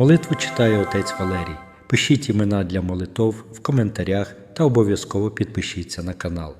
Молитву читає отець Валерій. Пишіть імена для молитов в коментарях та обов'язково підпишіться на канал.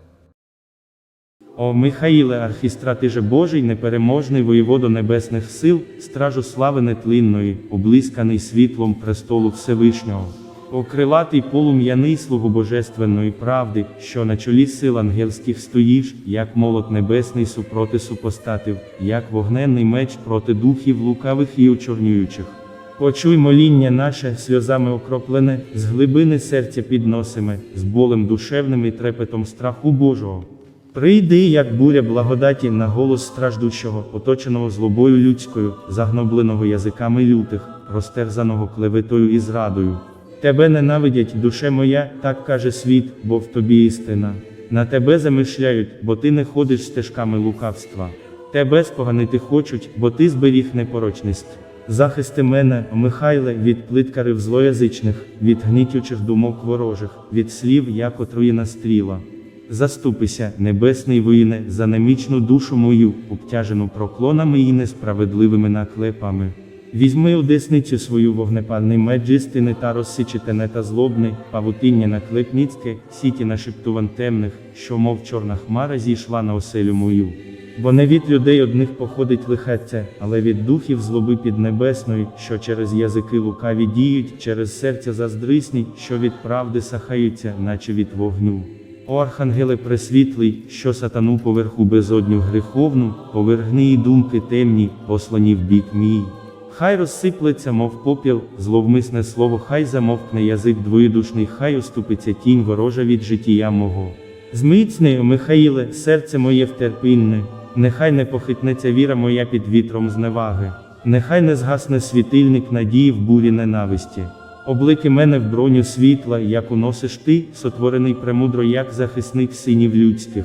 О Михаїле, архістратиже Божий, непереможний воєводо небесних сил, стражу слави нетлінної, облисканий світлом престолу Всевишнього. О крилатий полум'яний слугу божественної правди, що на чолі сил ангельських стоїш, як молот небесний супроти супостатив, як вогненний меч проти духів лукавих і очорнюючих. Почуй моління наше, сльозами окроплене, з глибини серця підносиме, з болем душевним і трепетом страху Божого. Прийди, як буря благодаті, на голос страждущого, оточеного злобою людською, загнобленого язиками лютих, розтерзаного клеветою і зрадою. Тебе ненавидять, душе моя, так каже світ, бо в тобі істина. На тебе замишляють, бо ти не ходиш стежками лукавства. Тебе споганити хочуть, бо ти зберіг непорочність. Захисти мене, Михайле, від плиткарів злоязичних, від гнітючих думок ворожих, від слів, як отруєна стріла. Заступися, небесний воїне, за немічну душу мою, обтяжену проклонами і несправедливими наклепами. Візьми у десницю свою вогнепальний меч істини та розсічите та злобний, павутиння наклепніцьке, сіті нашептуван темних, що мов чорна хмара зійшла на оселю мою. Бо не від людей одних походить лихеця, але від духів злоби піднебесної, що через язики лукаві діють, через серця заздрисні, що від правди сахаються, наче від вогню. О архангеле пресвітлий, що сатану поверху безодню греховну, повергни і думки темні, послані в бік мій. Хай розсиплеться, мов попіл, зловмисне слово, хай замовкне язик двоєдушний, хай уступиться тінь ворожа від життя мого. Зміцни, Михаїле, серце моє втерпінне, нехай не похитнеться віра моя під вітром зневаги, нехай не згасне світильник надії в бурі ненависті. Облики мене в броню світла, як уносиш ти, сотворений премудро, як захисник синів людських.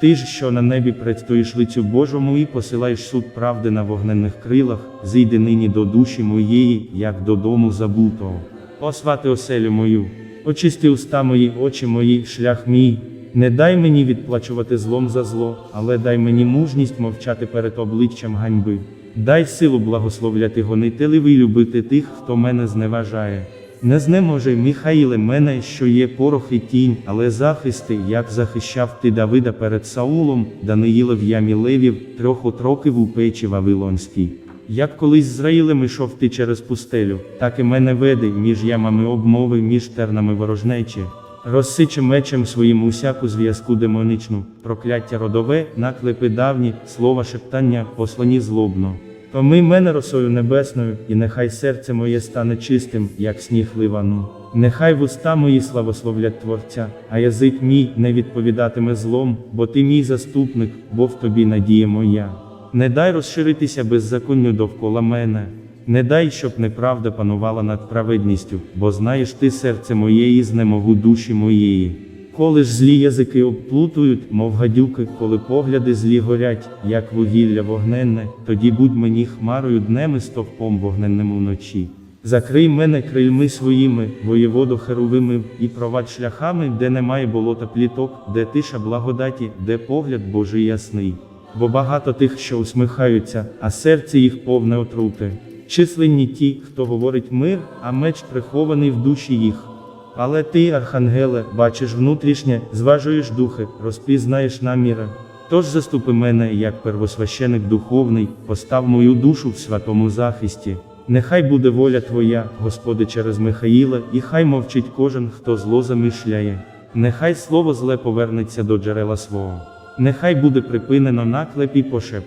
Ти ж, що на небі предстоїш лицю Божому і посилаєш суд правди на вогненних крилах, зійди нині до душі моєї, як додому забутого. Освати оселю мою, очисти уста мої, очі мої, шлях мій. Не дай мені відплачувати злом за зло, але дай мені мужність мовчати перед обличчям ганьби. Дай силу благословляти гонителів і любити тих, хто мене зневажає. Не знеможе, Михаїле, мене, що є порох і тінь, але захисти, як захищав ти Давида перед Саулом, Даниїла в ямі левів, трьох отроків у печі Вавилонській. Як колись з ішов ти через пустелю, так і мене веди між ямами обмови, між тернами ворожнечі. Розсиче мечем своїм усяку зв'язку демоничну, прокляття родове, наклепи давні, слова шептання, послані злобно. Томи мене росою небесною, і нехай серце моє стане чистим, як сніг ливану. Нехай вуста мої славословлять Творця, а язик мій не відповідатиме злом, бо ти мій заступник, бо в тобі надія моя. Не дай розширитися беззаконню довкола мене. Не дай, щоб неправда панувала над праведністю, бо знаєш ти серце моє і знемогу душі моєї. Коли ж злі язики обплутують, мов гадюки, коли погляди злі горять, як вугілля вогненне, тоді будь мені хмарою днем і стовпом вогненним уночі. Закрий мене крильми своїми, воєводо херовими, і провадь шляхами, де немає болота пліток, де тиша благодаті, де погляд Божий ясний. Бо багато тих, що усміхаються, а серце їх повне отрути. Численні ті, хто говорить мир, а меч прихований в душі їх. Але ти, архангеле, бачиш внутрішнє, зважуєш духи, розпізнаєш наміри. Тож заступи мене, як первосвященик духовний, постав мою душу в святому захисті. Нехай буде воля Твоя, Господи, через Михаїла, і хай мовчить кожен, хто зло замишляє. Нехай слово зле повернеться до джерела свого. Нехай буде припинено наклеп і пошепт.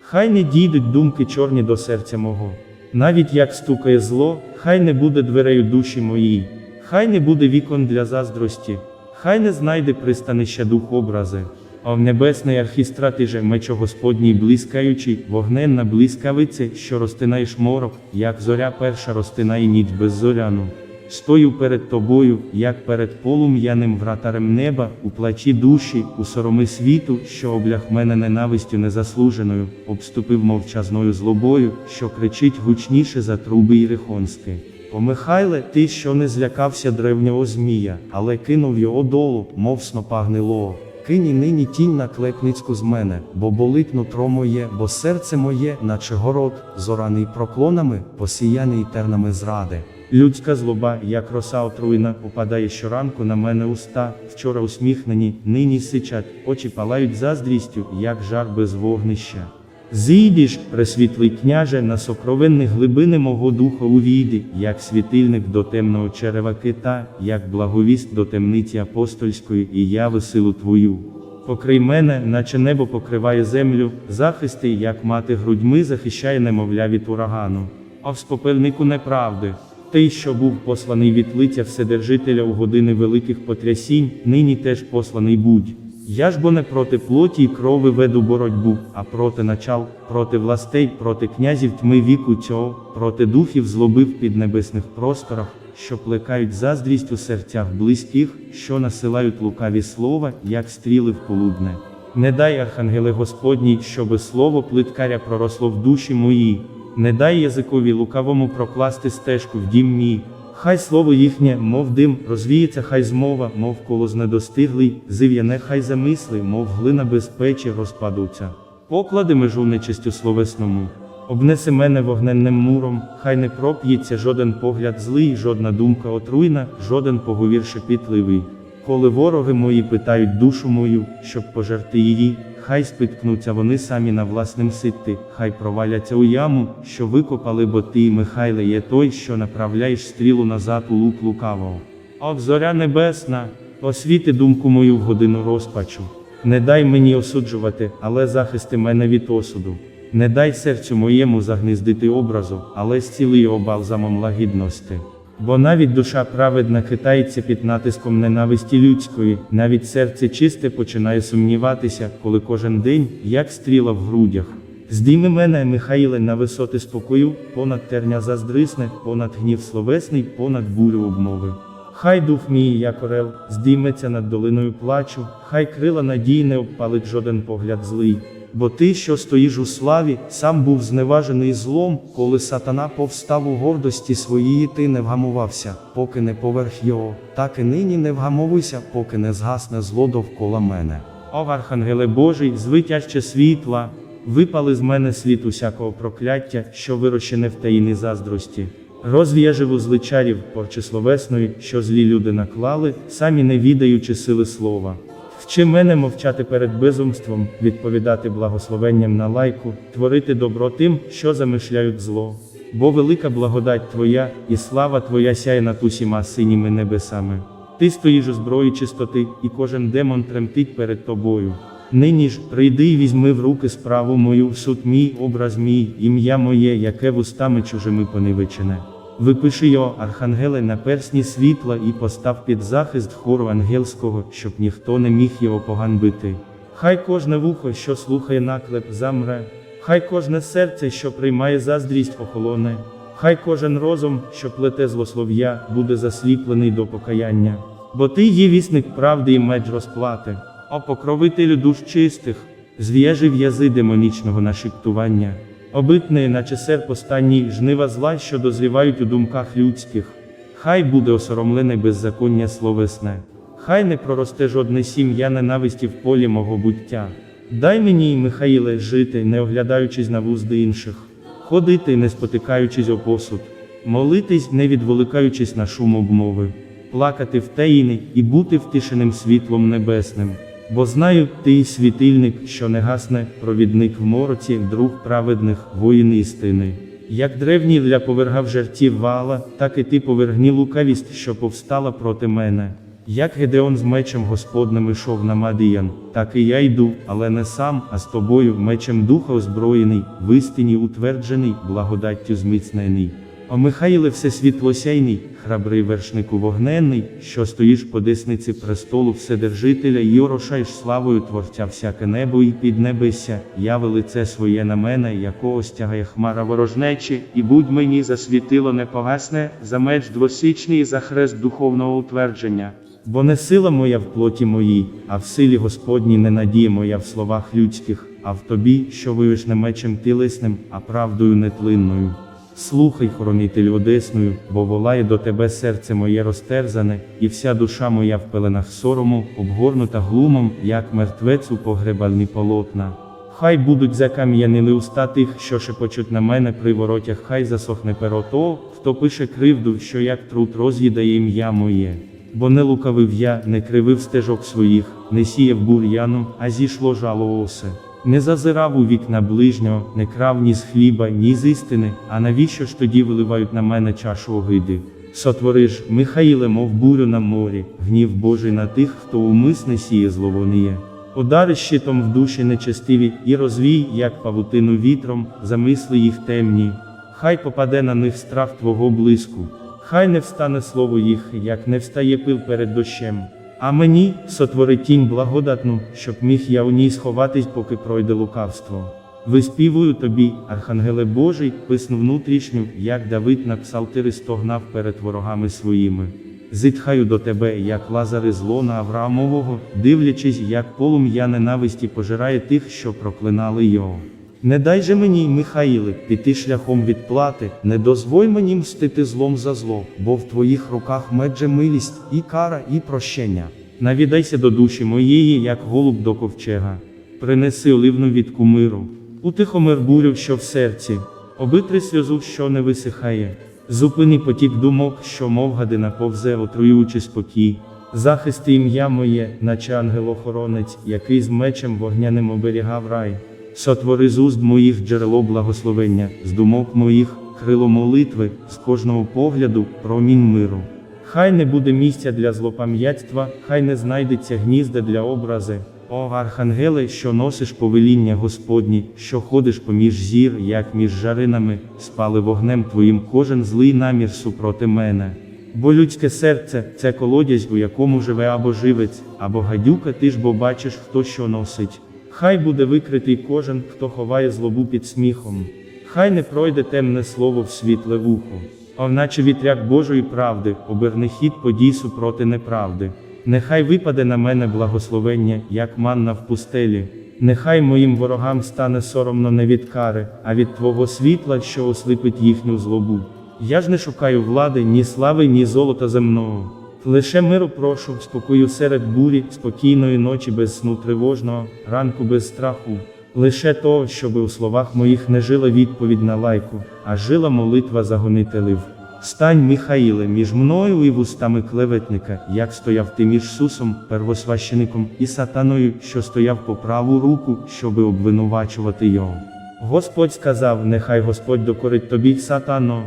Хай не дійдуть думки чорні до серця мого. Навіть як стукає зло, хай не буде дверею душі моїй. Хай не буде вікон для заздрості, хай не знайде пристанища дух образи. О небесний архістрати же мечо Господній блискаючий, вогненна блискавице, що розтинаєш морок, як зоря перша розтинає ніч беззоряну. Стою перед тобою, як перед полум'яним вратарем неба, у плачі душі, у сороми світу, що облях мене ненавистю незаслуженою, обступив мовчазною злобою, що кричить гучніше за труби і рихонськи. О Михайле, ти, що не злякався древнього змія, але кинув його долу, мов снопа гнилого. кинь і нині тінь на клепницьку з мене, бо болить нутро моє, бо серце моє, наче город, зораний проклонами, посіяний тернами зради. Людська злоба, як роса отруйна, упадає щоранку на мене уста, вчора усміхнені, нині сичать, очі палають заздрістю, як жар без вогнища. Зійдіш, пресвітлий княже, на сокровенні глибини мого духа увійди, як світильник до темного черева кита, як благовіст до темниці апостольської, і яви силу твою. Покрий мене, наче небо покриває землю, захисти, як мати грудьми захищає немовля від урагану. А в спопельнику неправди. Той, що був посланий від лиця Вседержителя у години великих потрясінь, нині теж посланий будь. Я ж бо не проти плоті й крови веду боротьбу, а проти начал, проти властей, проти князів тьми віку цього, проти духів злоби в піднебесних просторах, що плекають заздрість у серцях близьких, що насилають лукаві слова, як стріли в полудне. Не дай, архангеле Господній, щоби слово плиткаря проросло в душі моїй, не дай язикові лукавому прокласти стежку в дім мій. Хай слово їхнє, мов дим, розвіється, хай змова, мов колос недостиглий, зив'яне хай замисли, мов глина без печі розпадуться. Поклади межу нечистю словесному. Обнеси мене вогненним муром, хай не проп'ється жоден погляд злий, жодна думка отруйна, жоден поговір шепітливий. Коли вороги мої питають душу мою, щоб пожерти її, хай спіткнуться вони самі на власним ситти, хай проваляться у яму, що викопали, бо ти, Михайле, є той, що направляєш стрілу назад у лук лукавого. Ох, зоря небесна, освіти думку мою в годину розпачу. Не дай мені осуджувати, але захисти мене від осуду. Не дай серцю моєму загніздити образу, але зціли його балзамом лагідності. Бо навіть душа праведна хитається під натиском ненависті людської, навіть серце чисте починає сумніватися, коли кожен день, як стріла в грудях. Здійми мене, Михаїле, на висоти спокою, понад терня заздрисне, понад гнів словесний, понад бурю обмови. Хай дух мій, як орел, здійметься над долиною плачу, хай крила надії не обпалить жоден погляд злий. Бо ти, що стоїш у славі, сам був зневажений злом, коли сатана повстав у гордості своїй, ти не вгамувався, поки не поверх його, так і нині не вгамовуйся, поки не згасне зло довкола мене. О, Архангеле Божий, звитяще світла, випали з мене світ усякого прокляття, що вирощене в таїні заздрості. Розв'яжи вузли чарів порчи словесної, що злі люди наклали, самі не відаючи сили слова. Вчи мене мовчати перед безумством, відповідати благословенням на лайку, творити добро тим, що замишляють зло. Бо велика благодать Твоя, і слава Твоя сяє над усіма синіми небесами. Ти стоїш у зброї чистоти, і кожен демон тремтить перед тобою. Нині ж прийди і візьми в руки справу мою, суд мій, образ мій, ім'я моє, яке вустами чужими поневичене. Випиши його, архангеле, на персні світла і постав під захист хору ангельського, щоб ніхто не міг його поганбити. Хай кожне вухо, що слухає наклеп, замре, хай кожне серце, що приймає заздрість, охолоне, хай кожен розум, що плете злослов'я, буде засліплений до покаяння. Бо ти є вісник правди і меч розплати, о покровителю душ чистих, зв'яжи в'язи демонічного нашіптування. Обитне, наче серп останній жнива зла, що дозрівають у думках людських. Хай буде осоромлене беззаконня словесне, хай не проросте жодне сім'я ненависті в полі мого буття. Дай мені, Михаїле, жити, не оглядаючись на вузди інших, ходити, не спотикаючись о посуд, молитись, не відволикаючись на шум обмови, плакати в таїни і бути втішеним світлом небесним. Бо знаю, ти світильник, що не гасне, провідник в мороці, друг праведних, воїн істини. Як древній для повергав жертів вала, так і ти повергні лукавість, що повстала проти мене. Як Гедеон з мечем Господним ішов на Мадіян, так і я йду, але не сам, а з тобою, мечем духа озброєний, в істині утверджений, благодаттю зміцнений. О Михаїле всесвітлосяйний, храбрий вершнику вогненний, що стоїш по десниці престолу Вседержителя і орошаєш славою Творця всяке небо і піднебесся, яви лице своє на мене, якого стягає хмара ворожнечі, і будь мені за світило непогасне, за меч двосічний і за хрест духовного утвердження. Бо не сила моя в плоті моїй, а в силі Господній не надія моя в словах людських, а в тобі, що виєш не мечем тілесним, а правдою нетлинною. Слухай, хоронитель Одесною, бо волає до тебе серце моє розтерзане, і вся душа моя в пеленах сорому, обгорнута глумом, як мертвець у погребальні полотна. Хай будуть закам'янили уста тих, що шепочуть на мене при воротях, хай засохне перо того, хто пише кривду, що як труд роз'їдає ім'я моє. Бо не лукавив я, не кривив стежок своїх, не сіяв бур'яну, а зійшло жало осе. Не зазирав у вікна ближнього, не крав ні з хліба, ні з істини, а навіщо ж тоді виливають на мене чашу огиди? Сотвори ж, Михаїле, мов бурю на морі, гнів Божий на тих, хто умисне сіє зловоніє. Удари щитом в душі нечестиві, і розвій, як павутину вітром, замисли їх темні. Хай попаде на них страх твого блиску, хай не встане слово їх, як не встає пил перед дощем. А мені сотвори тінь благодатну, щоб міг я у ній сховатись, поки пройде лукавство. Виспівую тобі, Архангеле Божий, писну внутрішню, як Давид на псалтири стогнав перед ворогами своїми. Зітхаю до тебе, як лазари з лона Авраамового, дивлячись, як полум'я ненависті пожирає тих, що проклинали його. Не дай же мені, Михаїле, піти шляхом відплати, не дозволь мені мстити злом за зло, бо в твоїх руках медже милість, і кара, і прощення. Навідайся до душі моєї, як голуб до ковчега. Принеси оливну від кумиру, утихомир бурю, що в серці, обитри сльозу, що не висихає. Зупини потік думок, що мов гадина повзе, отруюючи спокій. Захисти ім'я моє, наче ангел-охоронець, який з мечем вогняним оберігав рай. Сотвори з уст моїх джерело благословення, з думок моїх крило молитви, з кожного погляду промінь миру. Хай не буде місця для злопам'ятства, хай не знайдеться гнізда для образи. О, архангеле, що носиш повеління Господні, що ходиш поміж зір, як між жаринами, спали вогнем твоїм кожен злий намір супроти мене. Бо людське серце це колодязь, у якому живе або живець, або гадюка, ти ж бо бачиш, хто що носить. Хай буде викритий кожен, хто ховає злобу під сміхом. Хай не пройде темне слово в світле вухо. А вітряк Божої правди, оберне хід подій супроти неправди. Нехай випаде на мене благословення, як манна в пустелі. Нехай моїм ворогам стане соромно не від кари, а від Твого світла, що осліпить їхню злобу. Я ж не шукаю влади, ні слави, ні золота земного. Лише миру прошу, спокою серед бурі, спокійної ночі без сну тривожного, ранку без страху. Лише того, щоби у словах моїх не жила відповідь на лайку, а жила молитва за гонителів. Стань, Михаїле, між мною і вустами клеветника, як стояв ти між Сусом, первосвящеником, і сатаною, що стояв по праву руку, щоби обвинувачувати його. Господь сказав, нехай Господь докорить тобі, сатано.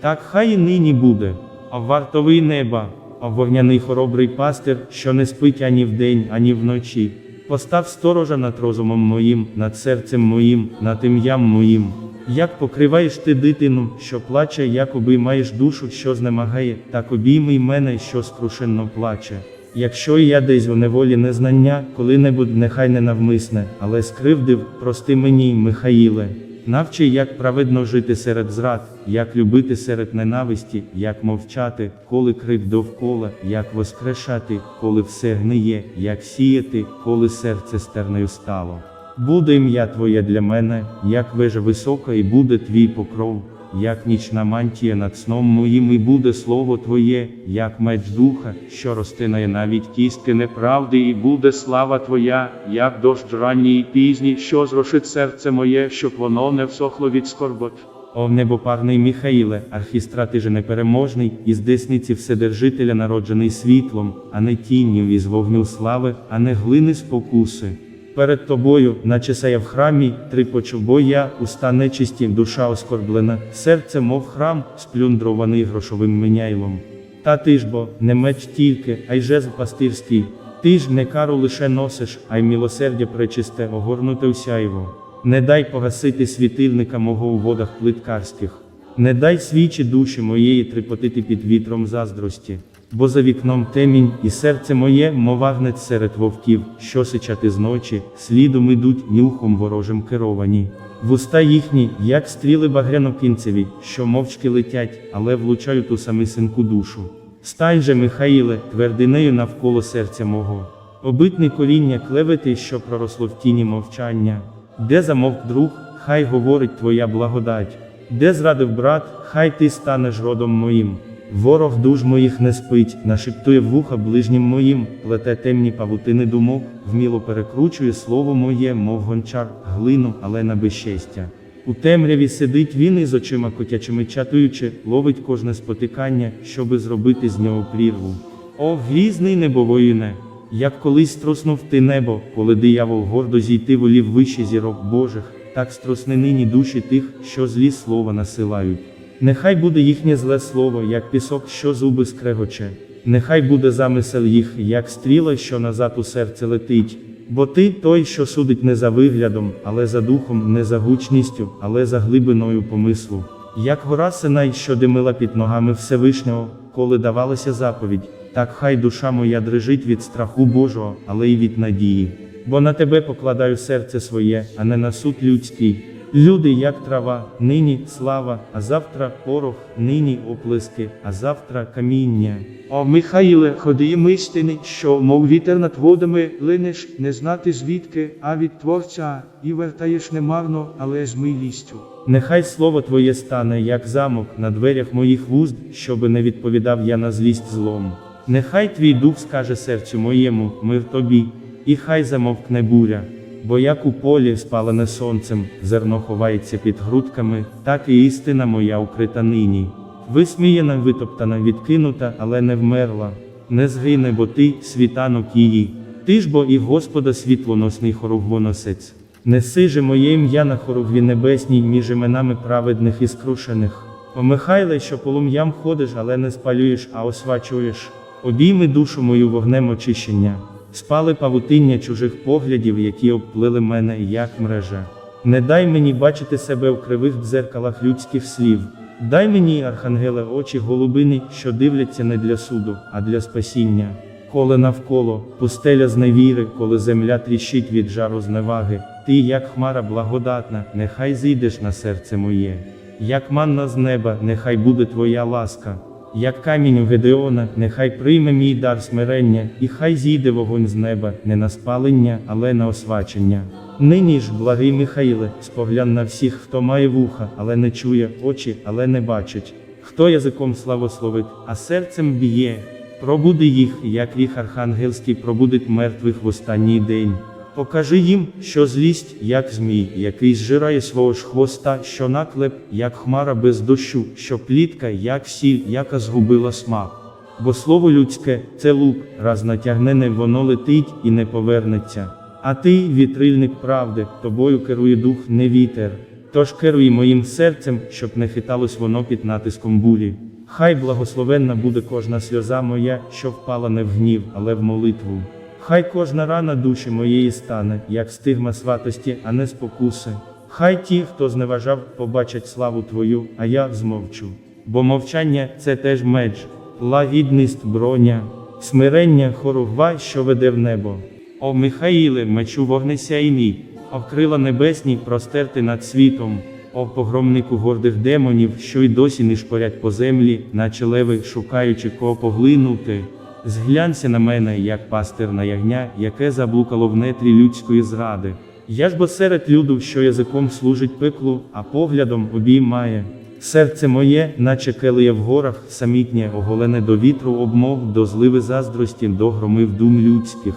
Так хай і нині буде. А вартовий неба, вогняний хоробрий пастир, що не спить ані вдень, ані вночі. Постав сторожа над розумом моїм, над серцем моїм, над ім'ям моїм. Як покриваєш ти дитину, що плаче, як обіймаєш душу, що знемагає, так обійми мене, що скрушенно плаче. Якщо я десь у неволі незнання, коли-небудь нехай не навмисне, але скривдив, прости мені, Михаїле. Навчи, як праведно жити серед зрад, як любити серед ненависті, як мовчати, коли крик довкола, як воскрешати, коли все гниє, як сіяти, коли серце стернею стало. Буде ім'я Твоє для мене, як вежа висока, і буде твій покров, як нічна мантія над сном моїм, і буде слово Твоє, як меч духа, що розтинає навіть кістки неправди, і буде слава Твоя, як дощ ранній і пізній, що зрошить серце моє, щоб воно не всохло від скорбот. О небопарний Михаїле, архістрати же непереможний, із десниці Вседержителя народжений світлом, а не тінню із вогню слави, а не глини спокуси. Перед тобою, наче сая в храмі, три почув бо я, уста нечисті, душа оскорблена, серце, мов храм, сплюндрований грошовим меняйлом. Та ти ж бо, не меч тільки, а й жезл пастирський. Ти ж не кару лише носиш, а й милосердя пречисте, огорнуте усяйво. Не дай погасити світильника мого у водах плиткарських. Не дай свічі душі моєї трепотити під вітром заздрості. Бо за вікном темінь, і серце моє, мов агнець серед вовків, що сичати зночі, слідом ідуть нюхом ворожим керовані. Вуста їхні, як стріли багрянокінцеві, що мовчки летять, але влучають у самисинку душу. Стань же, Михаїле, твердинею навколо серця мого. Обитне коріння клевети, що проросло в тіні мовчання. Де замовк друг, хай говорить твоя благодать. Де зрадив брат, хай ти станеш родом моїм. Ворог душ моїх не спить, нашептує вуха ближнім моїм, плете темні павутини думок, вміло перекручує слово моє, мов гончар, глину, але на безчестя. У темряві сидить він із очима котячими чатуючи, ловить кожне спотикання, щоби зробити з нього прірву. О, грізний небовоїне! Як колись струснув ти небо, коли диявол гордо зійти волів вище зірок Божих, так струсни нині душі тих, що злі слова насилають. Нехай буде їхнє зле слово, як пісок, що зуби скрегоче. Нехай буде замисел їх, як стріла, що назад у серце летить. Бо ти той, що судить не за виглядом, але за духом, не за гучністю, але за глибиною помислу. Як гора Синай, що димила під ногами Всевишнього, коли давалася заповідь, так хай душа моя дрижить від страху Божого, але й від надії. Бо на тебе покладаю серце своє, а не на суд людський. Люди, як трава, нині слава, а завтра порох, нині оплески, а завтра каміння. О, Михаїле, ходієм істини, що, мов вітер над водами, линеш, не знати звідки, а від Творця, і вертаєш немарно, але з милістю. Нехай слово Твоє стане, як замок на дверях моїх вуст, щоби не відповідав я на злість злом. Нехай твій дух скаже серцю моєму, мир тобі, і хай замовкне буря. Бо як у полі, спалене сонцем, зерно ховається під грудками, так і істина моя укрита нині. Висміяна, витоптана, відкинута, але не вмерла. Не згине, бо ти світанок її. Ти ж бо і Господа світлоносний хоругвоносець. Неси же моє ім'я на хоругві небесній між іменами праведних і скрушених. О Михайле, що полум'ям ходиш, але не спалюєш, а освачуєш. Обійми душу мою вогнем очищення. Спали павутиння чужих поглядів, які обплили мене, як мрежа. Не дай мені бачити себе в кривих дзеркалах людських слів. Дай мені, архангеле, очі голубини, що дивляться не для суду, а для спасіння. Коли навколо, пустеля з невіри, коли земля тріщить від жару зневаги, ти, як хмара благодатна, нехай зійдеш на серце моє. Як манна з неба, нехай буде твоя ласка. Як камінь Гедеона, нехай прийме мій дар смирення, і хай зійде вогонь з неба, не на спалення, але на освачення. Нині ж, благий Михаїле, споглянь на всіх, хто має вуха, але не чує, очі, але не бачить, хто язиком славословить, а серцем б'є. Пробуди їх, як ріг архангельський пробудить мертвих в останній день. Покажи їм, що злість, як змій, який зжирає свого ж хвоста, що наклеп, як хмара без дощу, що плітка, як сіль, яка згубила смак. Бо слово людське це лук, раз натягнене, воно летить і не повернеться. А ти, вітрильник правди, тобою керує дух, не вітер. Тож керуй моїм серцем, щоб не хиталось воно під натиском бурі. Хай благословенна буде кожна сльоза моя, що впала не в гнів, але в молитву. Хай кожна рана душі моєї стане, як стигма святості, а не спокуси. Хай ті, хто зневажав, побачать славу Твою, а я змовчу. Бо мовчання це теж меч, лагідність броня, смирення хоругва, що веде в небо. О Михаїле, мечу вогнесяйний, о крила небесні простерти над світом, о погромнику гордих демонів, що й досі не шпорять по землі, наче леви, шукаючи кого поглинути. Зглянься на мене, як пастир на ягня, яке заблукало в нетрі людської зради. Я ж бо серед люду, що язиком служить пеклу, а поглядом обіймає. Серце моє, наче келеє в горах, самітнє, оголене до вітру обмов, до зливи заздрості, до громив дум людських.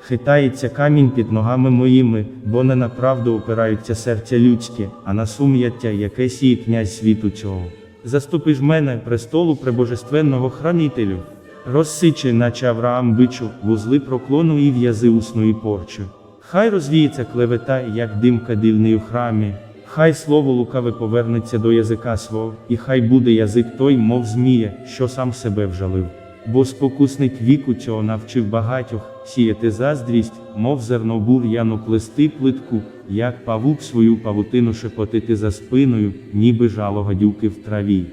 Хитається камінь під ногами моїми, бо не на правду опираються серця людське, а на сум'яття, яке сіє князь світу цього. Заступиш мене, престолу пребожественного хранителю. Розсичи, наче Авраам бичу, вузли проклону і в'язи усної порчу. Хай розвіється клевета, як дим кадильний у храмі. Хай слово лукаве повернеться до язика свого, і хай буде язик той, мов змія, що сам себе вжалив. Бо спокусник віку цього навчив багатьох сіяти заздрість, мов зерно бур'яну плести плитку, як павук свою павутину шепотити за спиною, ніби жало гадюки в траві.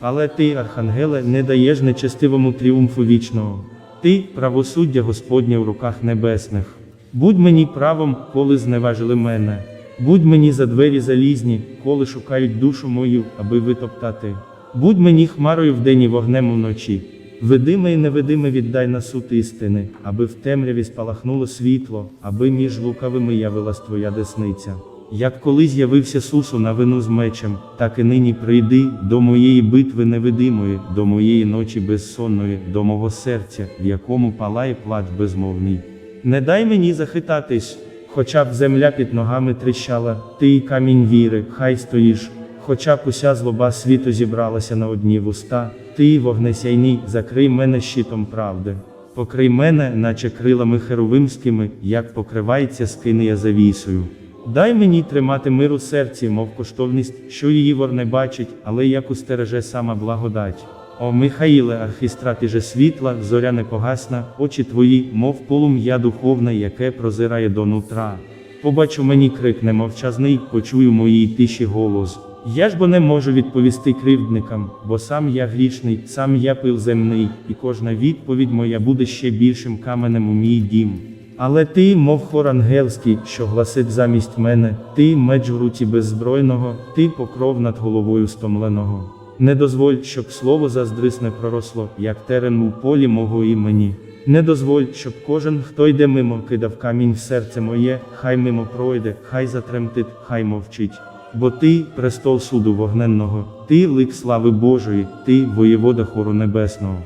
Але ти, архангеле, не даєш нечестивому тріумфу вічного. Ти, правосуддя Господнє в руках небесних. Будь мені правом, коли зневажили мене. Будь мені за двері залізні, коли шукають душу мою, аби витоптати. Будь мені хмарою вдень і вогнем уночі. Видиме і невидиме віддай на суд істини, аби в темряві спалахнуло світло, аби між лукавими явилась твоя десниця. Як коли з'явився Сусу на вину з мечем, так і нині прийди до моєї битви невидимої, до моєї ночі безсонної, до мого серця, в якому палає плач безмовний. Не дай мені захитатись, хоча б земля під ногами тріщала, ти і камінь віри, хай стоїш, хоча б уся злоба світу зібралася на одні вуста, ти, вогнесяйний, закрий мене щитом правди. Покрий мене, наче крилами херовимськими, як покривається скиния завісою. Дай мені тримати мир у серці, мов коштовність, що її вор не бачить, але як устереже сама благодать. О Михаїле, архістрати же світла, зоря не погасна, очі твої, мов полум'я духовне, яке прозирає до нутра. Побачу мені крик немовчазний, почую моїй тиші голос. Я ж бо не можу відповісти кривдникам, бо сам я грішний, сам я пил земний, і кожна відповідь моя буде ще більшим каменем у мій дім. Але ти, мов хор ангельський, що гласить замість мене, ти меч в руці беззбройного, ти покров над головою стомленого. Не дозволь, щоб слово заздрисне проросло, як терен у полі мого імені. Не дозволь, щоб кожен, хто йде мимо, кидав камінь в серце моє, хай мимо пройде, хай затремтить, хай мовчить. Бо ти престол суду вогненного, ти лик слави Божої, ти воєвода хору небесного.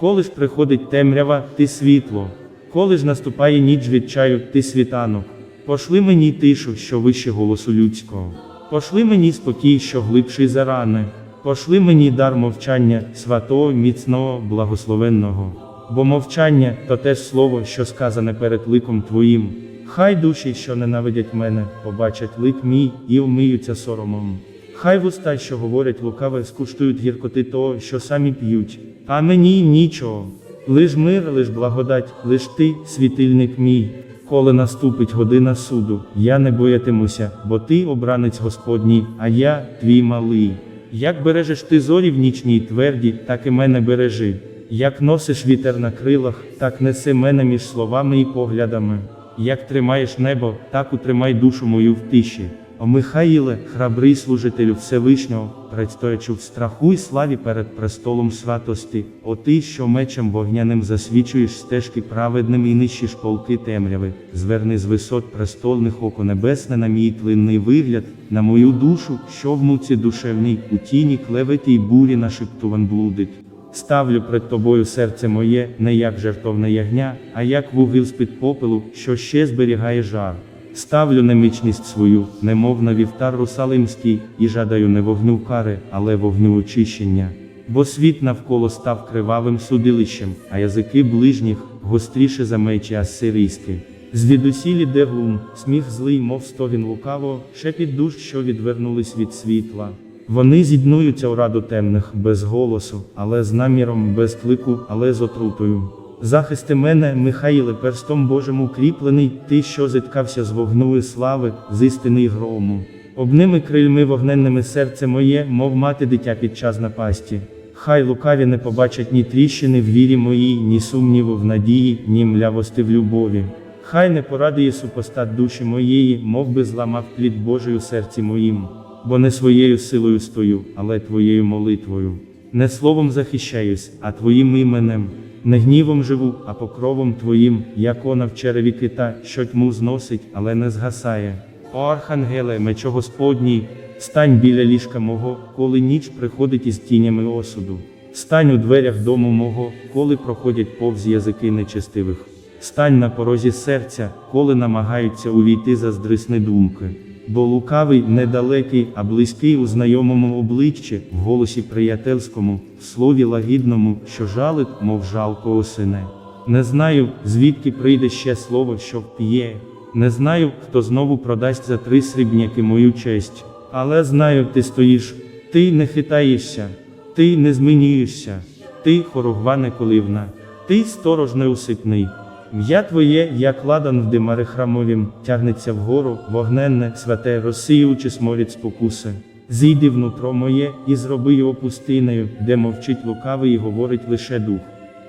Коли ж приходить темрява, ти світло, коли ж наступає ніч від чаю, ти світанок. Пошли мені тишу, що вище голосу людського. Пошли мені спокій, що глибший за рани. Пошли мені дар мовчання, святого, міцного, благословенного. Бо мовчання то теж слово, що сказане перед ликом твоїм. Хай душі, що ненавидять мене, побачать лик мій і вмиються соромом. Хай вуста, що говорять лукаве, скуштують гіркоти того, що самі п'ють, а мені нічого. Лиш мир, лиш благодать, лиш ти, світильник мій. Коли наступить година суду, я не боятимуся, бо ти обранець Господній, а я твій малий. Як бережеш ти зорі в нічній тверді, так і мене бережи. Як носиш вітер на крилах, так неси мене між словами і поглядами. Як тримаєш небо, так утримай душу мою в тиші. О Михаїле, храбрий служителю Всевишнього, предстоячи в страху і славі перед престолом святости, о ти, що мечем вогняним засвічуєш стежки праведним і нищиш полки темряви, зверни з висот престольних око небесне на мій тлинний вигляд, на мою душу, що в муці душевній, у тіні клеветі й бурі нашептуван блудить. Ставлю пред тобою серце моє, не як жертовне ягня, а як вугіл з-під попелу, що ще зберігає жар. Ставлю немічність свою, немов на вівтар русалимський, і жадаю не вогню кари, але вогню очищення. Бо світ навколо став кривавим судилищем, а язики ближніх гостріше за мечі асирійські. Звідусілі де глум, сміх злий, мов стогін лукаво, шепіт душ, що відвернулись від світла. Вони зіднуються у раду темних, без голосу, але з наміром, без клику, але з отрутою. Захисти мене, Михаїле, перстом Божим укріплений, ти, що зіткався з вогну слави, з істини й грому. Обними крильми вогненними серце моє, мов мати дитя під час напасті. Хай лукаві не побачать ні тріщини в вірі моїй, ні сумніву в надії, ні млявости в любові. Хай не порадує супостат душі моєї, мов би зламав плід Божий у серці моїм. Бо не своєю силою стою, але твоєю молитвою. Не словом захищаюсь, а твоїм іменем. Не гнівом живу, а покровом твоїм, як она в череві кита, що тьму зносить, але не згасає. О архангеле, мечо Господній, стань біля ліжка мого, коли ніч приходить із тінями осуду. Стань у дверях дому мого, коли проходять повз язики нечестивих. Стань на порозі серця, коли намагаються увійти заздрисні думки. Бо лукавий недалекий, а близький у знайомому обличчі, в голосі приятельському, в слові лагідному, що жалить, мов жалко осине. Не знаю, звідки прийде ще слово, що вп'є. Не знаю, хто знову продасть за три срібняки мою честь. Але знаю, ти стоїш, ти не хитаєшся, ти не змінюєшся, ти хоругва не коливна, ти сторож неусипний. М'я твоє, як ладан в димари храмовім, тягнеться вгору, вогненне, святе, розсіюючи сморід спокуси. Зійди внутро моє і зроби його пустинею, де мовчить лукавий і говорить лише дух.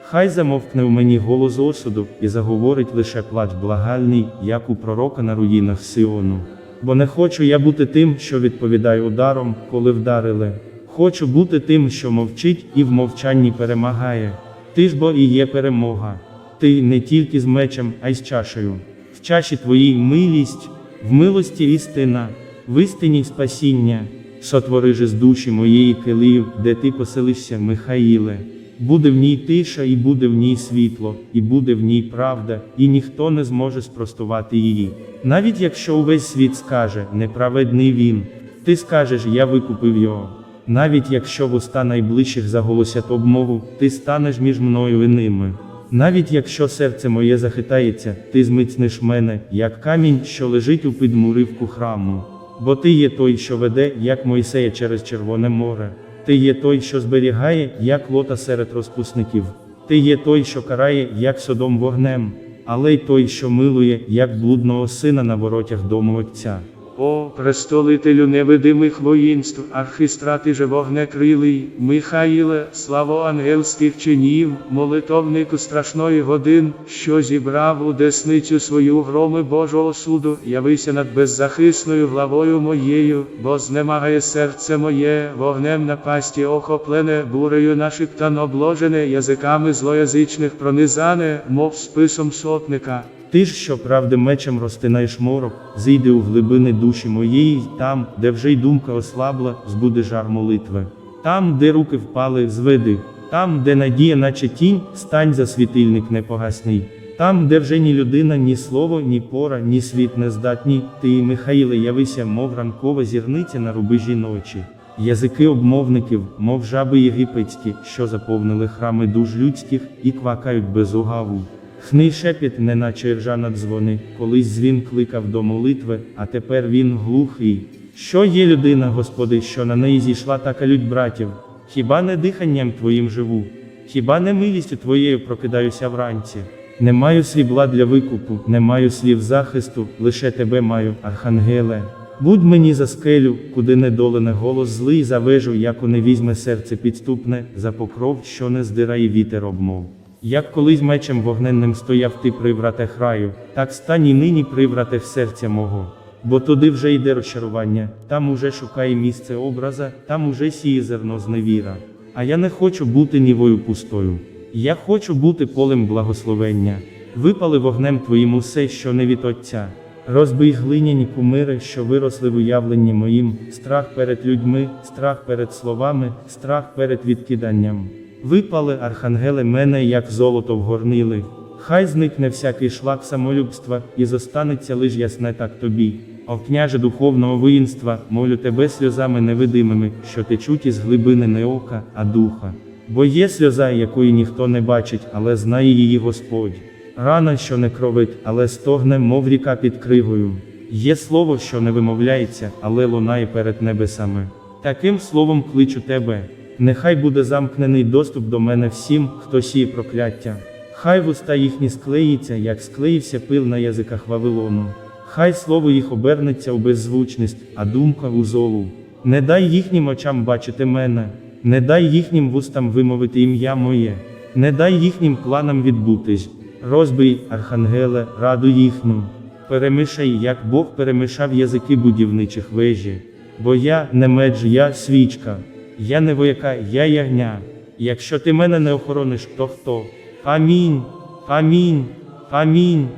Хай замовкне в мені голос осуду, і заговорить лише плач благальний, як у пророка на руїнах Сіону. Бо не хочу я бути тим, що відповідає ударом, коли вдарили. Хочу бути тим, що мовчить і в мовчанні перемагає. Ти ж бо і є перемога. Ти не тільки з мечем, а й з чашею. В чаші твоїй милість, в милості істина, в істині спасіння, сотвори же з душі моєї келію, де ти поселишся, Михаїле. Буде в ній тиша, і буде в ній світло, і буде в ній правда, і ніхто не зможе спростувати її. Навіть якщо увесь світ скаже, неправедний він, ти скажеш, я викупив його. Навіть якщо вуста найближчих заголосять обмову, ти станеш між мною і ними. Навіть якщо серце моє захитається, ти зміцниш мене, як камінь, що лежить у підмуривку храму. Бо ти є той, що веде, як Мойсея через Червоне море. Ти є той, що зберігає, як лота серед розпусників. Ти є той, що карає, як содом вогнем, але й той, що милує, як блудного сина на воротях дому Отця. О, престолителю невидимих воїнств, архистрати же вогнекрилий, Михаїле, славо ангельських чинів, молитовнику страшної годин, що зібрав у десницю свою громи Божого суду, явися над беззахисною главою моєю, бо знемагає серце моє, вогнем на пасті охоплене, бурею нашиптан обложене, язиками злоязичних пронизане, мов списом сотника. Ти ж, що правди мечем розтинаєш морок, зійди у глибини душі моєї, там, де вже й думка ослабла, збуде жар молитви. Там, де руки впали, зведи, там, де надія, наче тінь, стань за світильник непогасний. Там, де вже ні людина, ні слово, ні пора, ні світ не здатні, ти, Михаїле, явися, мов ранкова зірниця на рубежі ночі. Язики обмовників, мов жаби єгипетські, що заповнили храми душ людських і квакають без угаву. Хний шепіт, неначе ржана дзвони, колись дзвін кликав до молитви, а тепер він глухий. Що є людина, Господи, що на неї зійшла така лють братів? Хіба не диханням Твоїм живу? Хіба не милістю Твоєю прокидаюся вранці? Не маю срібла для викупу, не маю слів захисту, лише тебе маю, архангеле. Будь мені за скелю, куди недолене голос злий за вежу, яку не візьме серце підступне, за покров, що не здирає вітер обмов. Як колись мечем вогненним стояв ти при вратах раю, так стань і нині при вратах серця мого. Бо туди вже йде розчарування, там уже шукає місце образа, там уже сіє зерно зневіра. А я не хочу бути нівою пустою. Я хочу бути полем благословення. Випали вогнем твоїм усе, що не від Отця. Розбий глиняні кумири, що виросли в уявленні моїм, страх перед людьми, страх перед словами, страх перед відкиданням. Випали, архангели, мене, як золото вгорнили. Хай зникне всякий шлак самолюбства, і зостанеться лиш ясне так тобі. О княже духовного воїнства, молю тебе сльозами невидимими, що течуть із глибини не ока, а духа. Бо є сльоза, якої ніхто не бачить, але знає її Господь. Рана, що не кровить, але стогне, мов ріка під кривою. Є слово, що не вимовляється, але лунає перед небесами. Таким словом кличу тебе. Нехай буде замкнений доступ до мене всім, хто сіє прокляття. Хай вуста їхні склеїться, як склеївся пил на язиках Вавилону. Хай слово їх обернеться у беззвучність, а думка у золу. Не дай їхнім очам бачити мене, не дай їхнім вустам вимовити ім'я моє, не дай їхнім планам відбутись. Розбий, архангеле, раду їхню. Перемішай, як Бог перемішав язики будівничих вежі. Бо я не медж, я свічка. Я не вояка, я ягня. Якщо ти мене не охорониш, то хто? Амінь. Амінь. Амінь.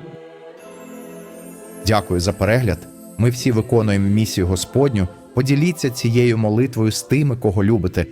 Дякую за перегляд. Ми всі виконуємо місію Господню. Поділіться цією молитвою з тими, кого любите,